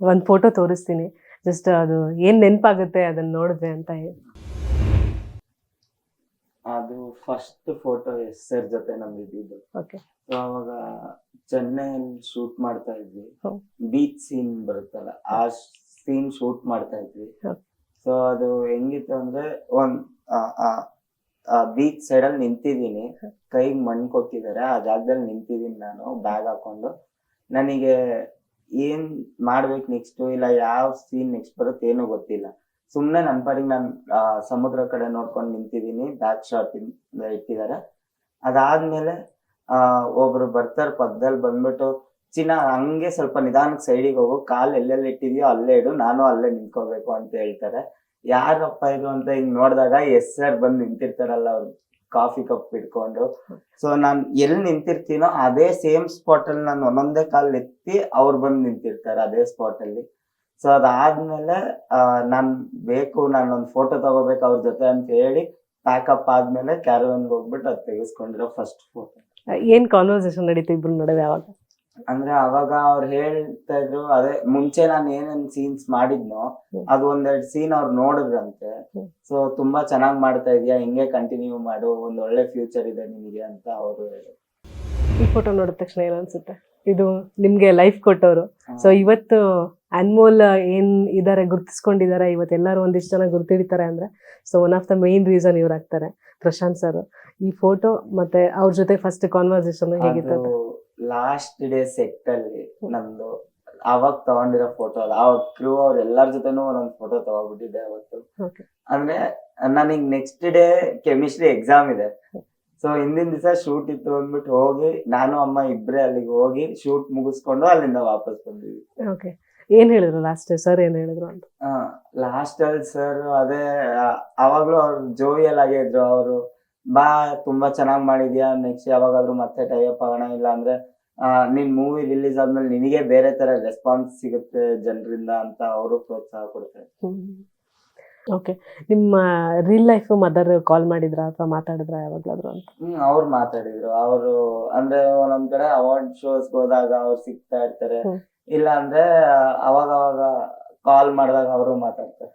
ಒಂದು ಫೋಟೋ ತೋರಿಸ್ತೀನಿ. ಜಸ್ಟ್ ಅದು ಏನ್ ನೆನಪಾಗುತ್ತೆ ಅದನ್ನ ನೋಡಿದ್ರೆ ಅಂತ ಹೇಳಿ. ಅದು ಫಸ್ಟ್ ಫೋಟೋ ಎಸ್ ಸರ್ ಜೊತೆ ನಮ್ದು ಇದ್ದಿದ್ದು ಓಕೆ ಸೊ ಅವಾಗ ಚೆನ್ನೈಯಲ್ಲಿ ಶೂಟ್ ಮಾಡ್ತಾ ಇದ್ವಿ. ಹ್ಮ್. ಬೀಚ್ ಸೀನ್ ಬರುತ್ತಲ್ಲ ಆ ಸೀನ್ ಶೂಟ್ ಮಾಡ್ತಾ ಇದ್ವಿ. ಹ್ಮ್. ಸೊ ಅದು ಹೆಂಗಿತ್ತು ಅಂದ್ರೆ ಒಂದ್ ಬೀಚ್ ಸೈಡ್ ಅಲ್ಲಿ ನಿಂತಿದ್ದೀನಿ. ಕೈಗೆ ಮಣ್ಣು ಕೊಟ್ಟಿದ್ದಾರೆ ಆ ಜಾಗದಲ್ಲಿ ನಿಂತಿದ್ದೀನಿ ನಾನು ಬ್ಯಾಗ್ ಹಾಕೊಂಡು. ನನಗೆ ಏನ್ ಮಾಡ್ಬೇಕು ನೆಕ್ಸ್ಟ್ ಇಲ್ಲ ಯಾವ ಸೀನ್ ನೆಕ್ಸ್ಟ್ ಬರುತ್ತೆ ಏನೂ ಗೊತ್ತಿಲ್ಲ. ಸುಮ್ನೆ ನನ್ನ ಪಾಡಿಗೆ ನಾನು ಸಮುದ್ರ ಕಡೆ ನೋಡ್ಕೊಂಡು ನಿಂತಿದ್ದೀನಿ ಬ್ಯಾಕ್ ಶಾಟ್ ಇಟ್ಟಿದ್ದಾರೆ ಅದಾದ್ಮೇಲೆ, ಆ, ಒಬ್ರು ಬರ್ತಾರೆ ಪಕ್ಕದಲ್ಲಿ ಬಂದ್ಬಿಟ್ಟು, ಚಿನ್ನ ಹಂಗೆ ಸ್ವಲ್ಪ ನಿಧಾನಕ್ಕೆ ಸೈಡಿಗೆ ಹೋಗು, ಕಾಲ್ ಎಲ್ಲೆಲ್ಲಿ ಇಟ್ಟಿದ್ಯೋ ಅಲ್ಲೇ ಇಡು, ನಾನು ಅಲ್ಲೇ ನಿಂತ್ಕೋಬೇಕು ಅಂತ ಹೇಳ್ತಾರೆ. ಯಾರಪ್ಪ ಇದು ಅಂತ ಹಿಂಗ್ ನೋಡಿದಾಗ ಎಸ್ ಸರ್ ಬಂದು ನಿಂತಿರ್ತಾರಲ್ಲ ಅವ್ರು. ಕಾಫಿ ಕಪ್ ಇಟ್ಕೊಂಡು ಸೊ ನಾನ್ ಎಲ್ಲಿ ನಿಂತಿರ್ತೀನೋ ಅದೇ ಸೇಮ್ ಸ್ಪಾಟ್ ಅಲ್ಲಿ ನಾನು ಒಂದೊಂದೇ ಕಾಲ್ ಎತ್ತಿ ಅವ್ರು ಬಂದು ನಿಂತಿರ್ತಾರೆ ಅದೇ ಸ್ಪಾಟ್ ಅಲ್ಲಿ. ಸೊ ಅದಾದ್ಮೇಲೆ ಆ, ನಾನ್ ಬೇಕು ನಾನು ಒಂದು ಫೋಟೋ ತಗೋಬೇಕು ಅವ್ರ ಜೊತೆ ಅಂತ ಹೇಳಿ ಪ್ಯಾಕಪ್ ಆದ್ಮೇಲೆ ಕ್ಯಾರವನ್ಗೆ ಹೋಗ್ಬಿಟ್ಟು ಅದು ತೆಗೆಸ್ಕೊಂಡಿರೋ ಫಸ್ಟ್ ಫೋಟೋ ಏನ್ ಕಾನ್ವರ್ಸೇಷನ್ ನಡೀತು ಇಬ್ರು ನಡುವೆ ಅವಾಗ? ಅಂದ್ರೆ ಅವಾಗ ಅವ್ರು ಹೇಳ್ತಾ ಇದ್ರು ಅದೇ ಮುಂಚೆ ನಾನು ಏನೇನ್ ಸೀನ್ಸ್ ಮಾಡಿದ್ನೋ ಅದು ಒಂದೆರಡು ಸೀನ್ ಅವ್ರು ನೋಡಿದ್ರಂತೆ. ಸೊ ತುಂಬಾ ಚೆನ್ನಾಗ್ ಮಾಡ್ತಾ ಇದೀಯಾ ಹಿಂಗೆ ಕಂಟಿನ್ಯೂ ಮಾಡು ಒಂದ್ ಒಳ್ಳೆ ಫ್ಯೂಚರ್ ಇದೆ ನಿಮಗೆ ಅಂತ ಅವರು ಈ ಫೋಟೋ ನೋಡಿದ ತಕ್ಷಣ ಏನ್ ಅನ್ಸುತ್ತೆ? ಇದು ನಿಮ್ಗೆ ಲೈಫ್ ಕೊಟ್ಟವರು. ಸೊ ಇವತ್ತು ಅನ್ಮೋಲ್ ಏನ್ ಇದಾರೆ ಗುರ್ತಿಸ್ಕೊಂಡಿದಾರೆ ಇವತ್ತು ಎಲ್ಲರೂ ಒಂದಿಷ್ಟು ಜನ ಗುರ್ತಿಡಿತಾರೆ ಅಂದ್ರೆ so one of the main reason ಇವ್ರು ಆಗ್ತಾರೆ ಪ್ರಶಾಂತ್ ಸರ್. ಈ ಫೋಟೋ ಮತ್ತೆ ಅವ್ರ ಜೊತೆ ಫಸ್ಟ್ ಕಾನ್ವರ್ಸೇಷನ್ ಹೇಗಿತ್ತು ಅದು ಲಾಸ್ಟ್ ಡೇ ಸೆಟ್ ಅಲ್ಲಿ ನಂದು ಅವಾಗ ತಗೊಂಡಿರೋ ಫೋಟೋ ಅಲ್ಲ ಅವಾಗ ಕ್ರೂ ಅವ್ರ ಎಲ್ಲಾರ ಜೊತೆನೂ ಒಂದೊಂದು ಫೋಟೋ ತಗೊಂಡ್ಬಿಟ್ಟಿದ್ದೆ ಅವತ್ತು. ಅಂದ್ರೆ ನನಗ್ ನೆಕ್ಸ್ಟ್ ಡೇ ಕೆಮಿಸ್ಟ್ರಿ ಎಕ್ಸಾಮ್ ಇದೆ. ಸೊ ಹಿಂದಿನ ದಿವಸ ಶೂಟ್ ಇತ್ತು ಅಂದ್ಬಿಟ್ಟು ಹೋಗಿ ನಾನು ಅಮ್ಮ ಇಬ್ರೇ ಅಲ್ಲಿಗೆ ಹೋಗಿ ಶೂಟ್ ಮುಗಿಸ್ಕೊಂಡು ಅಲ್ಲಿಂದ ವಾಪಸ್ ಬಂದಿದ್ವಿ ಓಕೆ ಏನ್ ಹೇಳಿದ್ರು ಲಾಸ್ಟ್ ಸರ್ ಏನ್ ಹೇಳಿದ್ರು ಅಂತ? ಲಾಸ್ಟ್ ಅಲ್ಲಿ ಸರ್ ಅದೇ ಆ, ಅವಾಗ್ಲೂ ಅವ್ರು ಜೋವಿಯಲ್ ಆಗಿದ್ರು ಅವರು ಬಾ ತುಂಬಾ ಚೆನ್ನಾಗಿ ಮಾಡಿದ್ಯಾ? ನೆಕ್ಸ್ಟ್ ಯಾವಾಗಾದ್ರೂ ಮತ್ತೆ ಟೈಅಪ್ ಆಗೋಣ? ಇಲ್ಲ ಅಂದ್ರೆ ಆ, ನಿನ್ ಮೂವಿ ರಿಲೀಸ್ ಆದ್ಮೇಲೆ ನಿನಗೆ ಬೇರೆ ತರ ರೆಸ್ಪಾನ್ಸ್ ಸಿಗುತ್ತೆ ಜನರಿಂದ ಅಂತ ಅವರು ಪ್ರೋತ್ಸಾಹ ಕೊಡ್ತಾರೆ. ಓಕೆ ನಿಮ್ಮ ರಿಯಲ್ ಲೈಫ್ ಮದರ್ ಕಾಲ್ ಮಾಡಿದ್ರ ಅಥವಾ ಮಾತಾಡಿದ್ರ ಯಾವಾಗ್ಲಾದ್ರು ಅಂತ? ಹ್ಮ್ ಅವ್ರು ಮಾತಾಡಿದ್ರು. ಅವರು ಅಂದ್ರೆ ಒಂದೊಂದ್ ಕಡೆ ಅವಾರ್ಡ್ ಶೋಸ್ ಹೋದಾಗ ಅವ್ರು ಸಿಗ್ತಾ ಇರ್ತಾರೆ. ಇಲ್ಲ ಅಂದ್ರೆ ಅವಾಗ ಅವಾಗ ಕಾಲ್ ಮಾಡಿದಾಗ ಅವರು ಮಾತಾಡ್ತಾರೆ.